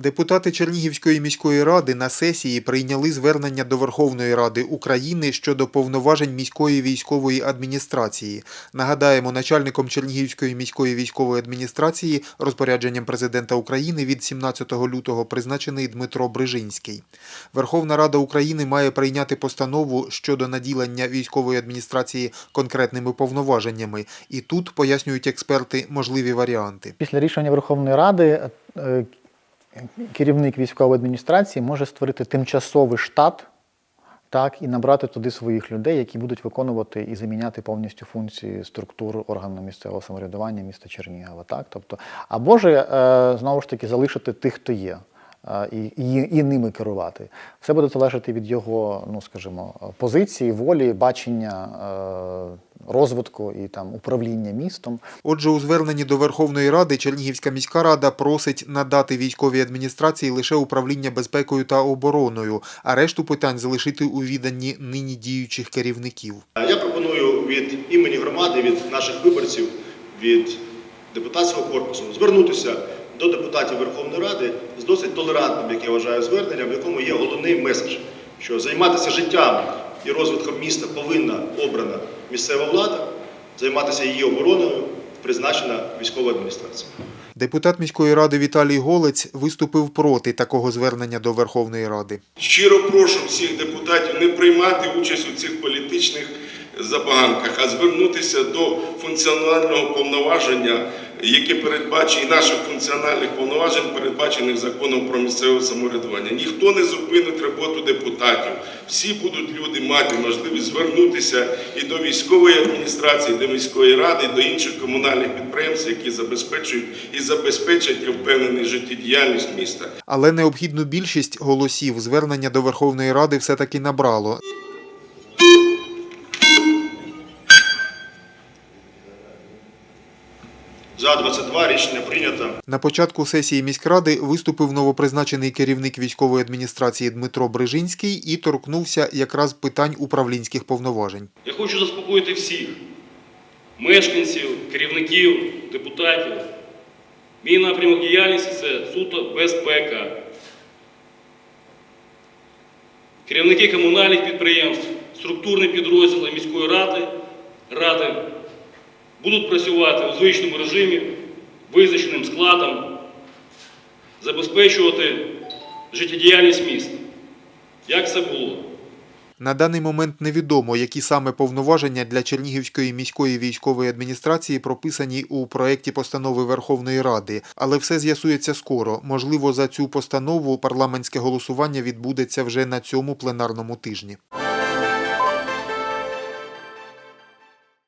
Депутати Чернігівської міської ради на сесії прийняли звернення до Верховної Ради України щодо повноважень міської військової адміністрації. Нагадаємо, начальником Чернігівської міської військової адміністрації розпорядженням президента України від 17 лютого призначений Дмитро Брижинський. Верховна Рада України має прийняти постанову щодо наділення військової адміністрації конкретними повноваженнями. І тут пояснюють експерти можливі варіанти. Після рішення Верховної Ради е, керівник військової адміністрації може створити тимчасовий штат, так, і набрати туди своїх людей, які будуть виконувати і заміняти повністю функції структур органу місцевого самоврядування міста Чернігова. Так? Тобто, або ж е, знову ж таки залишити тих, хто є. І, і, і ними керувати. Все буде залежати від його, ну скажімо, позиції, волі, бачення е, розвитку і там управління містом. Отже, у зверненні до Верховної Ради Чернігівська міська рада просить надати військовій адміністрації лише управління безпекою та обороною, а решту питань залишити у віданні нині діючих керівників. Я пропоную від імені громади, від наших виборців, від депутатського корпусу звернутися до депутатів Верховної Ради з досить толерантним, як я вважаю, зверненням, в якому є головний меседж, що займатися життям і розвитком міста повинна обрана місцева влада, займатися її обороною призначена військова адміністрація. Депутат міської ради Віталій Голець виступив проти такого звернення до Верховної Ради. Щиро прошу всіх депутатів не приймати участь у цих політичних забаганках, а звернутися до функціонального повноваження, яке передбачено, і наших функціональних повноважень, передбачених законом про місцеве самоврядування. Ніхто не зупинить роботу депутатів. Всі будуть люди мати можливість звернутися і до військової адміністрації, до міської ради, і до інших комунальних підприємств, які забезпечують і забезпечать, впевнений, життєдіяльність міста. Але необхідну більшість голосів звернення до Верховної Ради все-таки набрало. За 22 рішення прийнято. На початку сесії міськради виступив новопризначений керівник військової адміністрації Дмитро Брижинський і торкнувся якраз питань управлінських повноважень. Я хочу заспокоїти всіх мешканців, керівників, депутатів. Мій напрямок діяльності це суто безпека. Керівники комунальних підприємств, структурні підрозділи міської ради, ради будуть працювати у звичному режимі, визначеним складом, забезпечувати життєдіяльність міста. Як це було? На даний момент невідомо, які саме повноваження для Чернігівської міської військової адміністрації прописані у проєкті постанови Верховної Ради, але все з'ясується скоро. Можливо, за цю постанову парламентське голосування відбудеться вже на цьому пленарному тижні.